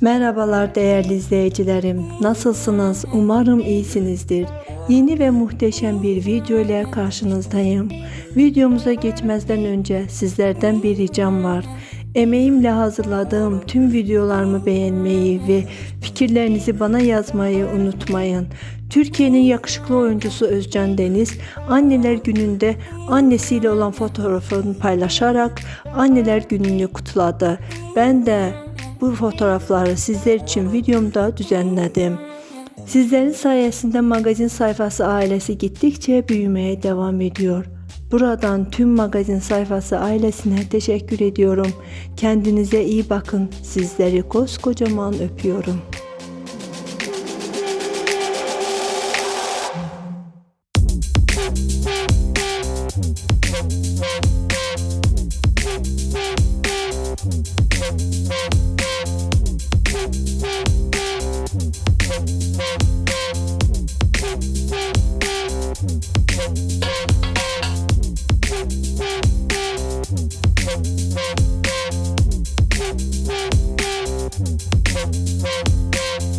Merhabalar değerli izleyicilerim. Nasılsınız? Umarım iyisinizdir. Yeni ve muhteşem bir video ile karşınızdayım. Videomuza geçmezden önce sizlerden bir ricam var. Emeğimle hazırladığım tüm videolarımı beğenmeyi ve fikirlerinizi bana yazmayı unutmayın. Türkiye'nin yakışıklı oyuncusu Özcan Deniz anneler gününde annesiyle olan fotoğrafını paylaşarak anneler gününü kutladı. Ben de bu fotoğrafları sizler için videomda düzenledim. Sizlerin sayesinde magazin sayfası ailesi gittikçe büyümeye devam ediyor. Buradan tüm magazin sayfası ailesine teşekkür ediyorum. Kendinize iyi bakın. Sizleri koskocaman öpüyorum. Thank you.